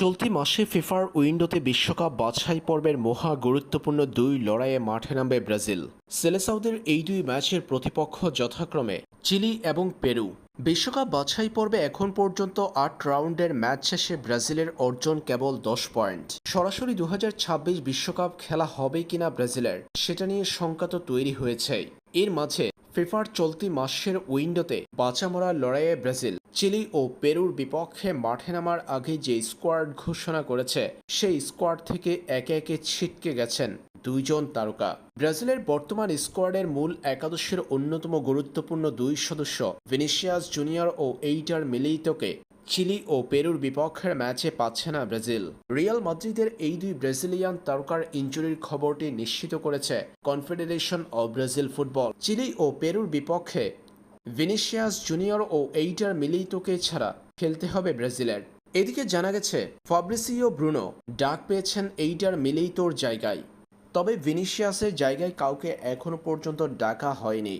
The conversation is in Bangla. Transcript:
চলতি মাসে ফিফার উইন্ডোতে বিশ্বকাপ বাছাই পর্বের মহা গুরুত্বপূর্ণ দুই লড়াইয়ে মাঠে নামবে ব্রাজিল। সেলেসাউদের এই দুই ম্যাচের প্রতিপক্ষ যথাক্রমে চিলি এবং পেরু। বিশ্বকাপ বাছাই পর্বে এখন পর্যন্ত আট রাউন্ডের ম্যাচ শেষে ব্রাজিলের অর্জন কেবল দশ পয়েন্ট। সরাসরি দু বিশ্বকাপ খেলা হবে কিনা ব্রাজিলের, সেটা নিয়ে শঙ্কা তো তৈরি হয়েছে এর মাঝে ফিফার চলতি মাসের উইন্ডোতে বাঁচামরা লড়াইয়ে ব্রাজিল, চিলি ও পেরুর বিপক্ষে মাঠে নামার আগে যে স্কোয়াড ঘোষণা করেছে, সেই স্কোয়াড থেকে একে একে ছিটকে গেছেন দুইজন তারকা। ব্রাজিলের বর্তমান স্কোয়াডের মূল একাদশের অন্যতম গুরুত্বপূর্ণ দুই সদস্য ভিনিসিয়াস জুনিয়র ও এইটার মিলিতকে চিলি ও পেরুর বিপক্ষের ম্যাচে পাচ্ছে না ব্রাজিল। রিয়াল মাদ্রিদের এই দুই ব্রাজিলিয়ান তারকার ইঞ্জুরির খবরটি নিশ্চিত করেছে Confederation of Brazil Football. Chile ও পেরুর বিপক্ষে ভিনিসিয়াস জুনিয়র ও এইটার মিলিতকে ছাড়া খেলতে হবে ব্রাজিলের। এদিকে জানা গেছে, ফাব্রিসিও ব্রুনো ডাক পেয়েছেন এইটার মিলিতোর জায়গায়। তবে ভিনিসিয়াসের জায়গায় কাউকে এখনও পর্যন্ত ডাকা হয়নি।